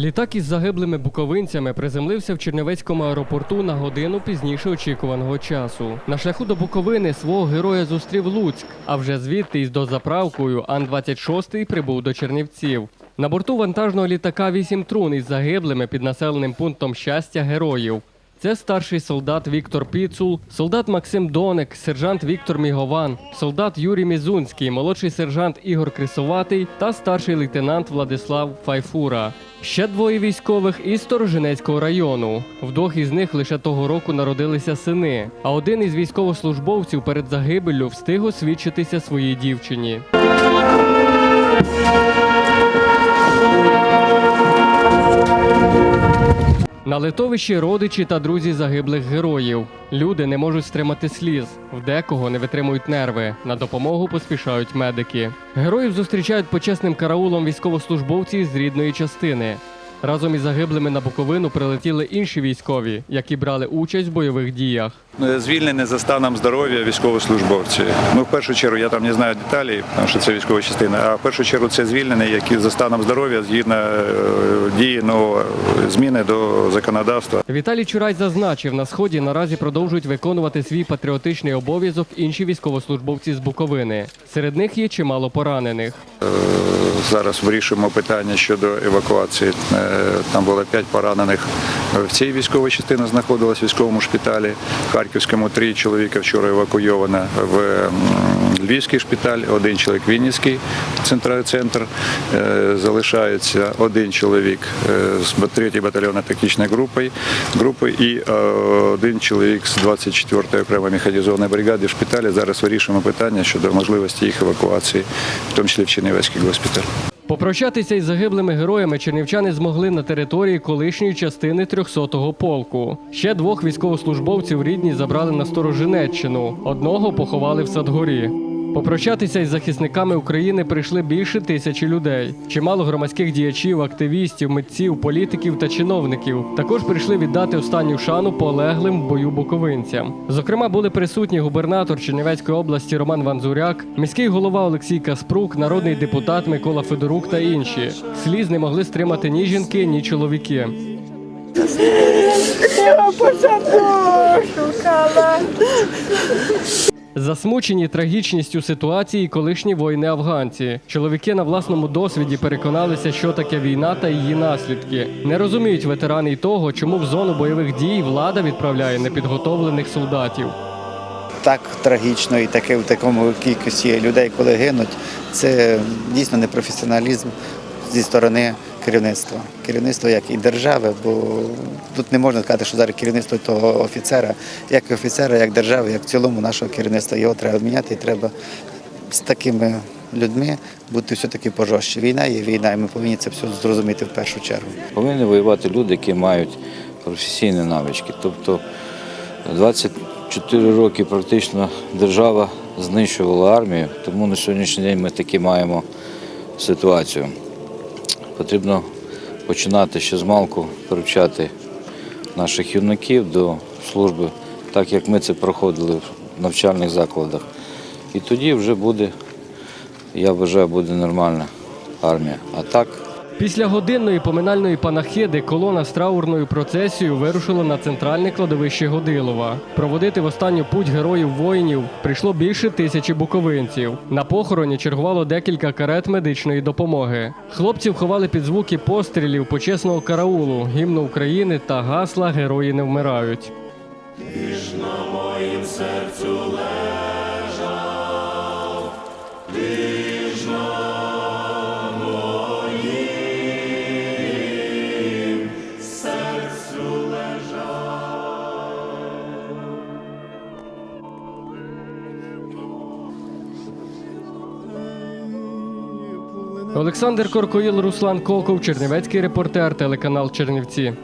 Літак із загиблими буковинцями приземлився в Чернівецькому аеропорту на годину пізніше очікуваного часу. На шляху до Буковини свого героя зустрів Луцьк, а вже звідти із дозаправкою Ан-26 прибув до Чернівців. На борту вантажного літака вісім трун із загиблими під населеним пунктом щастя героїв. Це старший солдат Віктор Піцул, солдат Максим Доник, сержант Віктор Мігован, солдат Юрій Мізунський, молодший сержант Ігор Крисоватий та старший лейтенант Владислав Файфура. Ще двоє військових із Сторожинецького району. Вдвох із них лише того року народилися сини. А один із військовослужбовців перед загибеллю встиг освідчитися своїй дівчині. На литовищі родичі та друзі загиблих героїв. Люди не можуть стримати сліз. В декого не витримують нерви. На допомогу поспішають медики. Героїв зустрічають почесним караулом військовослужбовці з рідної частини. Разом із загиблими на Буковину прилетіли інші військові, які брали участь в бойових діях. Звільнені за станом здоров'я військовослужбовці. Ну, в першу чергу, я там не знаю деталі, тому що це військова частина. А в першу чергу це звільнені, які за станом здоров'я згідно е, дії нового зміни до законодавства. Віталій Чурай зазначив, на сході наразі продовжують виконувати свій патріотичний обов'язок інші військовослужбовці з Буковини. Серед них є чимало поранених. Зараз вирішуємо питання щодо евакуації. Е, Там було п'ять поранених в цій військовій частині знаходилось в військовому шпиталі. Харківському три чоловіка вчора евакуйовано в Львівський шпиталь, один чоловік Вінницький центр. Е, Залишається один чоловік е, з 3 батальйонної тактичної групи, групи і е, один чоловік з 24-ї окремої механізованої бригади в шпиталі. Зараз вирішуємо питання щодо можливості їх евакуації, в тому числі в Чернівецький госпіталь. Попрощатися із загиблими героями чернівчани змогли на території колишньої частини 300-го полку. Ще двох військовослужбовців рідні забрали на Сторожинеччину. Одного поховали в Садгорі. Попрощатися із захисниками України прийшли більше тисячі людей. Чимало громадських діячів, активістів, митців, політиків та чиновників також прийшли віддати останню шану полеглим в бою буковинцям. Зокрема, були присутні губернатор Чернівецької області Роман Ванзуряк, міський голова Олексій Каспрук, народний депутат Микола Федорук та інші. Сліз не могли стримати ні жінки, ні чоловіки. Я Засмучені трагічністю ситуації колишні воїни-афганці. Чоловіки на власному досвіді переконалися, що таке війна та її наслідки. Не розуміють ветерани й того, чому в зону бойових дій влада відправляє непідготовлених солдатів. так трагічно і таке в такому кількості людей, коли гинуть, це дійсно непрофесіоналізм зі сторони керівництва. Керівництво як і держави, бо тут не можна сказати, що зараз керівництво того офіцера, як офіцера, як держави, як в цілому нашого керівництва. Його треба міняти і треба з такими людьми бути все-таки пожорстче. Війна є війна, і ми повинні це все зрозуміти в першу чергу. Повинні воювати люди, які мають професійні навички. Тобто 24 роки практично держава знищувала армію, тому на сьогоднішній день ми таки маємо ситуацію. Потрібно починати ще з малку привчати наших юнаків до служби, так як ми це проходили в навчальних закладах. І тоді вже буде, я вважаю, буде нормальна армія. А так Після годинної поминальної панахиди колона з траурною процесією вирушила на центральне кладовище Годилова. Проводити в останню путь героїв воїнів прийшло більше тисячі буковинців. На похороні чергувало декілька карет медичної допомоги. Хлопців ховали під звуки пострілів почесного караулу, гімну України та гасла Герої не вмирають. Олександр Коркоїл, Руслан Коков, Чернівецький репортер, телеканал Чернівці.